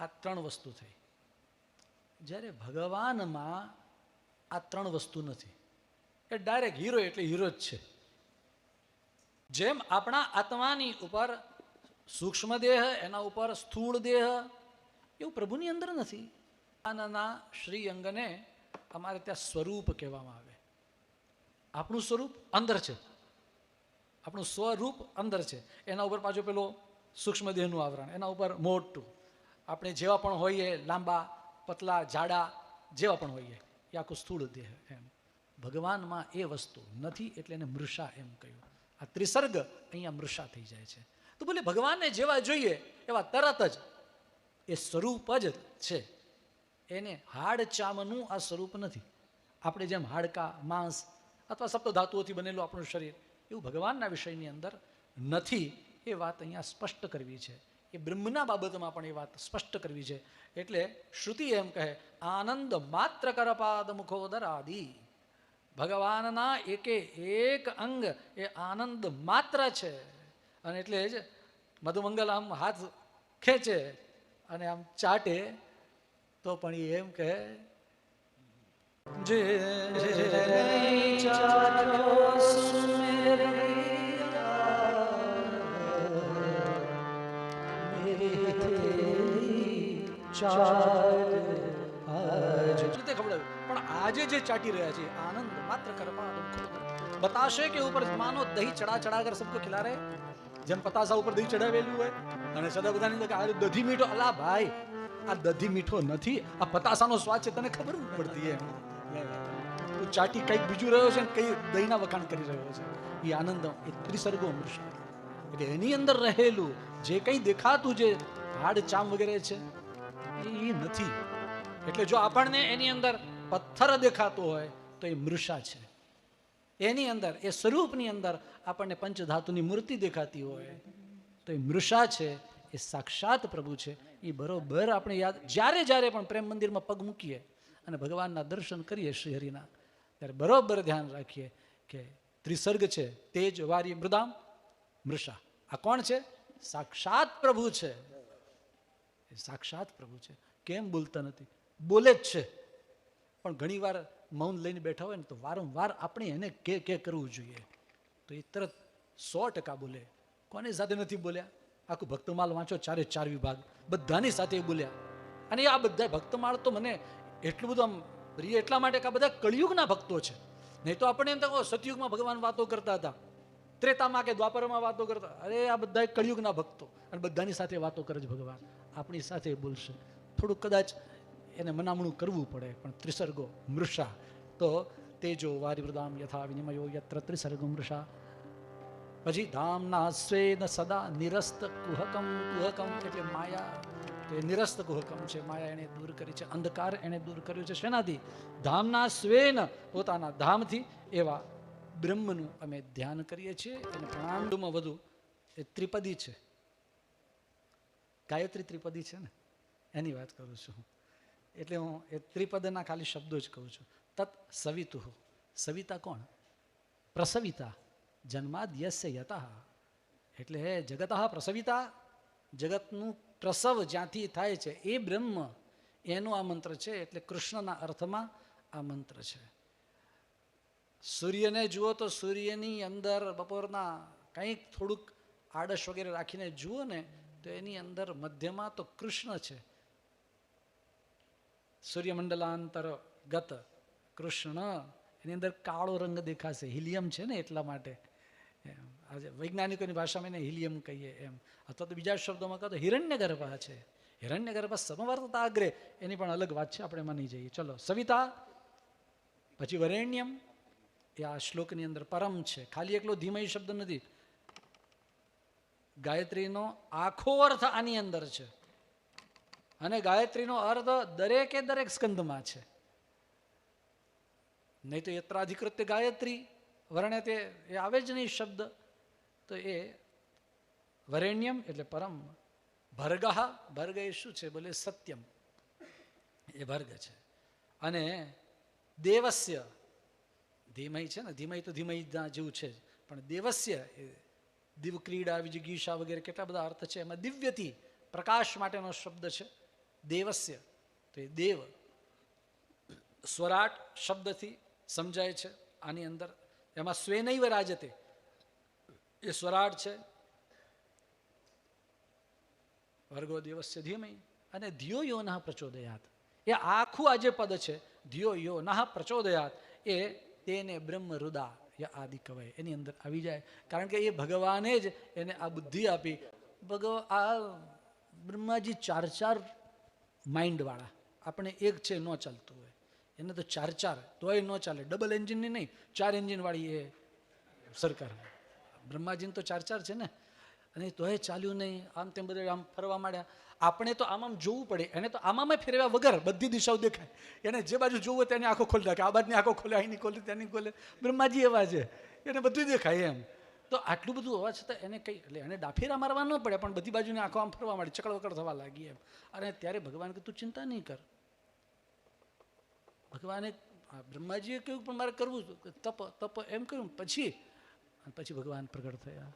આ ત્રણ વસ્તુ થઈ. જ્યારે ભગવાનમાં આ ત્રણ વસ્તુ નથી. એ ડાયરેક્ટ હીરો એટલે હીરો જ છે. જેમ આપણા આત્માની ઉપર સૂક્ષ્મ દેહ, એના ઉપર સ્થૂળ દેહ, એવું પ્રભુની અંદર નથી. આના શ્રી અંગને અમારે ત્યાં સ્વરૂપ કહેવામાં આવે. આપણું સ્વરૂપ અંદર છે. આપણું સ્વરૂપ અંદર છે. એના ઉપર પાછું પેલો સૂક્ષ્મ દેહનું આવરણ, એના ઉપર મોટું. આપણે જેવા પણ હોઈએ, લાંબા, પતલા, જાડા, જેવા પણ હોઈએ, એ આખું સ્થૂળ દેહ એમ. ભગવાનમાં એ વસ્તુ નથી એટલે એને મૃષા એમ કહ્યું. આ ત્રિસર્ગ અહીંયા મૃષા થઈ જાય છે. તો બોલે ભગવાનને જેવા જોઈએ, એવા તરત જ એ સ્વરૂપ જ છે. એને હાડ ચામનું આ સ્વરૂપ નથી. આપણે જેમ હાડકા, માંસ અથવા સપ્ત ધાતુઓથી બનેલું આપણું શરીર, એવું ભગવાનના વિષયની અંદર નથી, એ વાત અહીંયા સ્પષ્ટ કરવી છે. એ બ્રહ્મના બાબતમાં પણ એ વાત સ્પષ્ટ કરવી છે. એટલે શ્રુતિ એમ કહે, આનંદ માત્ર કરપાદ મુખોદર આદિ ભગવાનના એકે એક અંગ એ આનંદ માત્ર છે. અને એટલે જ મધુમંગલ આમ હાથ ખેંચે અને આમ ચાટે, તો પણ એ એમ કહે, જે પણ આજે જે ચાટી રહ્યા છે, આનંદ માત્ર કરપા બતાશે કે ઉપર માનો દહીં ચડા ચડા કર સબકો ખિલા રહે? જેમ પતાસા ઉપર દહીં ચડાવેલું હોય, અને સદા બધાની અંદર આ દધી મીઠો, અલા ભાઈ, આ દધી મીઠો નથી, આ પતાસાનો સ્વાદ છે, તને ખબર પડતી એમ. તું ચાટી કંઈક બીજું રહ્યો છે કઈ દહીંના વખાણ કરી રહ્યો છે. એ આનંદ એ ત્રિસર્ગો અમૃત એટલે એની અંદર રહેલું જે કંઈ દેખાતું જે હાડ ચામ વગેરે છે નથી. એટલે જો આપણને એની અંદર પથ્થર દેખાતો હોય, તો એ મૃષા છે. એની અંદર, એ સ્વરૂપની અંદર આપણને પંચધાતુની મૂર્તિ દેખાતી હોય, તો એ મૃષા છે, એ સાક્ષાત પ્રભુ છે. એ બરોબર આપણે યાદ, જ્યારે જ્યારે પણ પ્રેમ મંદિરમાં પગ મૂકીએ અને ભગવાનના દર્શન કરીએ શ્રીહરિના ત્યારે બરોબર ધ્યાન રાખીએ કે ત્રિસર્ગ છે, તેજ, વારી, મૃદામ, મૃષા. આ કોણ છે? સાક્ષાત પ્રભુ છે. એ સાક્ષાત પ્રભુ છે. કેમ બોલતા નથી? બોલે જ છે. પણ ઘણીવાર મૌન લઈને બેઠા હોય ને તો વારંવાર આપણે એને કે કે કરવું જોઈએ. તો એ તરત સો ટકા બોલે. કોની સાથે નથી બોલ્યા? આખું ભક્તમાલ વાંચો, ચારે ચાર વિભાગ. બધાની સાથે બોલ્યા. અને આ બધા ભક્તમાળ તો મને એટલું બધું આમ પ્રિય એટલા માટે કે આ બધા કળિયુગના ભક્તો છે. નહીં તો આપણે એમ તો સતયુગમાં ભગવાન વાતો કરતા હતા. ત્રેતામાં કે દ્વાપરમાં વાતો કરતા અરે, આ બધા કળિયુગના ભક્તો. અને બધાની સાથે વાતો કરે છે ભગવાન. આપણી સાથે બોલશે. થોડુંક કદાચ એને મનામણું કરવું પડે, પણ ત્રિસર્ગો મૃષા. તો તેજો વારિવૃદામ યથા વિનિમયો યત્ર ત્રિસર્ગો મૃષા. પછી ધામના સ્વેન સદા નિરસ્ત કુહકમ કુહકમ એટલે માયા, તો એ નિરસ્ત કુહકમ છે. માયા એણે દૂર કરી છે, અંધકાર એણે દૂર કર્યો છે. શેનાથી? ધામના સ્વેન પોતાના ધામથી એવા બ્રહ્મનું અમે ધ્યાન કરીએ છીએ. અને પ્રણામમાં વધુ એ ત્રિપદી છે. ગાયત્રી ત્રિપદી છે ને, એની વાત કરું છું હું. એટલે હું એ ત્રિપદના ખાલી શબ્દો જ કહું છું. તત સવિતુ. સવિતા કોણ? પ્રસવિતા. જન્માદ્યસ્ય યતા. એટલે હે જગત પ્રસવિતા, જગતનું પ્રસવ જ્યાંથી થાય છે એ બ્રહ્મ, એનું આ મંત્ર છે, એટલે કૃષ્ણના અર્થમાં આ મંત્ર છે. સૂર્યને જુઓ તો સૂર્યની અંદર બપોરના કંઈક થોડુંક આડશ વગેરે રાખીને જુઓ ને તો એની અંદર મધ્યમાં તો કૃષ્ણ છે. સૂર્યમંડલાંતર ગત કૃષ્ણ, એની અંદર કાળો રંગ દેખાશે. હિલિયમ છે ને એટલા માટે. આજે વૈજ્ઞાનિકોની ભાષામાં એને હિલિયમ કહીએ એમ. અથવા તો બીજા શબ્દોમાં કહો તો હિરણ્ય ગર્ભ છે. હિરણ્ય ગર્ભ સમવર્તતા અગ્રે. એની પણ અલગ વાત છે, આપણે માની જઈએ. ચલો, સવિતા, પછી વરેણ્યમ. એ આ શ્લોકની અંદર પરમ છે. ખાલી એકલો ધીમય શબ્દ નથી. ગાયત્રીનો આખો અર્થ આની અંદર છે. અને ગાયત્રીનો અર્થ દરેકે દરેક સ્કંદમાં છે. નહીં તો યત્રાધિકૃત્ય ગાયત્રી, વર્ણે તે, એ આવે જ નહીં શબ્દ. તો એ વરેણ્યમ એટલે પરમ ભર્ગ ભર્ગ એ શું છે બોલે સત્યમ. એ ભર્ગ છે. અને દેવસ્ય ધીમય છે ને ધીમય તો ધીમય જેવું છે પણ દેવસ્ય એ દિવ ક્રીડા વિજિગીષા વગેરે કેટલા બધા અર્થ છે? એમાં દિવ્યથી પ્રકાશ માટેનો શબ્દ છે. દેવસ્ય. તો એ દેવ સ્વરાટ શબ્દથી સમજાય છે. આની અંદર એમાં સ્વેનૈવ રાજતે એ સ્વરાટ છે. વર્ગો દેવસ્ય ધીમય અને ધિયો યો ના પ્રચોદયાત. એ આખું આ જે પદ છે. ધિયો યો ના પ્રચોદયાત. એ તેને બ્રહ્મ રુદા યા આદિ કવાય એની અંદર આવી જાય. કારણ કે એ ભગવાને જ એને આ બુદ્ધિ આપી. ભગવ, આ બ્રહ્માજી ચાર ચાર માઇન્ડવાળા. આપણે એક છે, ન ચાલતું હોય. એને તો ચાર ચાર, તોય ન ચાલે. ડબલ એન્જિનની નહીં, ચાર એન્જિનવાળી એ સરકાર. બ્રહ્માજીને તો ચાર ચાર છે ને. અને તોય ચાલ્યું નહીં. આમ તેમ બધે આમ ફરવા માંડ્યા. આપણે તો આમ આમ જોવું પડે. એને તો આમાં ફેરવ્યા વગર બધી દિશાઓ દેખાય. એને જે બાજુ જોવું હોય તેની આંખો ખોલી નાખે. આ બાજુની આંખો ખોલે અહીંની ખોલે ત્યાંની ખોલે. બ્રહ્માજી એવા છે. એને બધું દેખાય એમ. તો આટલું બધું હોવા છતાં એને કંઈ, એટલે એને ડાફેરા મારવા ન પડે, પણ બધી બાજુની આંખો આમ ફરવા માંડી, ચકડ વકડ થવા લાગી એમ. અને ત્યારે ભગવાન કે તું ચિંતા નહીં કર. ભગવાને બ્રહ્માજીએ કહ્યું, પણ મારે કરવું. તપ તપ એમ કર્યું. પછી પછી ભગવાન પ્રગટ થયા.